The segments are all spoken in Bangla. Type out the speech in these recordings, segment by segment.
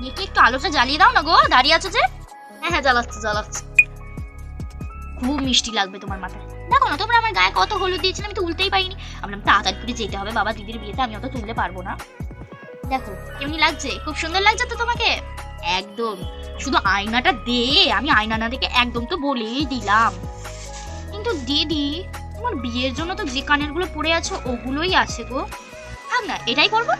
আলোটা জ্বালিয়ে দাও না গো দাঁড়িয়ে আছো যে? হ্যাঁ হ্যাঁ জ্বালাচ্ছি জ্বালাচ্ছি। খুব মিষ্টি লাগবে তোমার মাথায়। দেখো না তোমরা আমার গায়ে কত হলুদ দিয়েছিলে আমি তো উল্টেই পাইনি। আমি বললাম, তাড়াতাড়ি করে যেতে হবে বাবা দিদির বিয়েতে আমি অত তুলতে পারব না। দেখো কেমনি লাগছে? খুব সুন্দর লাগছে তো তোমাকে? একদম। শুধু আয়নাটা দে আমি আয়না না দেখে একদম তো বলেই দিলাম। কিন্তু দিদি তোমার বিয়ের জন্য তো যে কানেরগুলো পড়ে আছো ওগুলোই আছে গো। থাক না এটাই করব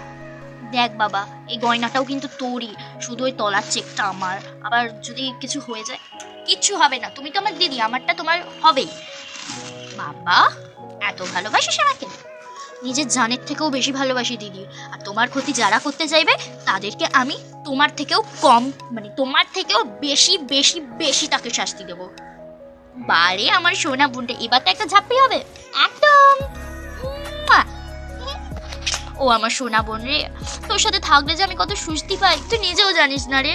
দেখ বাবা, এই গয়নাটাও কিন্তু তোরই। শুধু ওই তলার চেকটা আমার। আবার যদি কিছু হয়ে যায়, কিচ্ছু হবে না। তুমি তো আমার দিদি, আমারটা তোমার হবেই। বাবা, এত ভালোবাসিস আমাকে? নিজের জানের থেকেও বেশি ভালোবাসি দিদি। আর তোমার ক্ষতি যারা করতে চাইবে, তাদেরকে আমি তোমার থেকেও কম মানে তোমার থেকেও বেশি বেশি বেশি তাকে শাস্তি দেবো। বারে আমার সোনা বোনটা, এবার তো একটা ঝাপ্পি হবে। একদম ও আমার সোনা বোন রে। তোর সাথে থাকলে যে আমি কত সুস্তি পাই, তুই নিজেও জানিস না রে।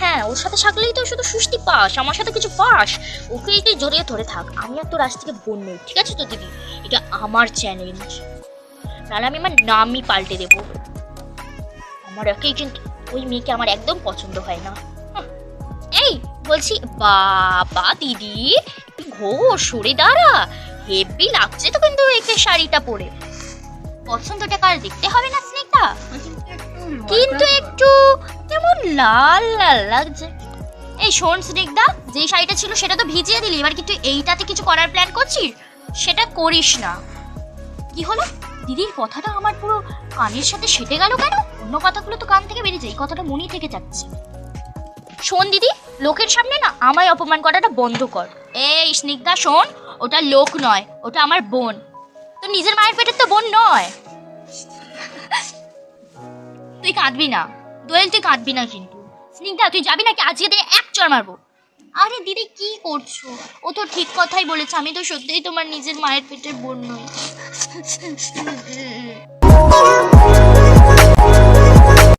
হ্যাঁ ওর সাথে থাকলেই তো শুধু সুস্তি পাস, আমার সাথে কিছু পাস। ওকে তুই জড়িয়ে ধরে থাক, আমি আর তোর আজ থেকে বোন নই, ঠিক আছে তো দিদি? এটা আমার চ্যালেঞ্জ নাহলে আমি আমার নামই পাল্টে দেব। আমার একেই কিন্তু ওই মেয়েকে আমার একদম পছন্দ হয় না। এই, বলছি, বাবা, দিদি ঘো সরে দাঁড়া। হেভি লাগছে তো কিন্তু একে শাড়িটা পরে। পছন্দটা কার দেখতে হবে না স্নেকটা কিন্তু একটু কেমন লাল লাল লাগছে। এই শোন স্নিগ্ধা যেই শাড়িটা ছিল সেটা তো ভিজিয়ে দিলি এবার কিন্তু এইটাতে কিছু করার প্ল্যান করছিস? সেটা করিস না। কি হলো? দিদির কথাটা আমার পুরো কানের সাথে সেটে গেল কেন? অন্য কথাগুলো তো কান থেকে বেরিয়ে যায় কথাটা মনেই থেকে যাচ্ছে। শোন দিদি লোকের সামনে না আমায় অপমান করাটা বন্ধ কর। এই স্নিগ্ধা শোন ওটা লোক নয় ওটা আমার বোন। তো নিজের মায়ের পেটের তো বোন নয়। তুই কাঁদবি না। দোয়েল, তুই কাঁদবি না কিন্তু। স্নিগ্ধা, তুই যাবি নাকি? আজকে দিনে এক চড় মারবো। আরে দিদি, কি করছ? ও তো ঠিক কথাই বলেছে। আমি তো সত্যিই তোমার নিজের মায়ের পেটের বোন নই।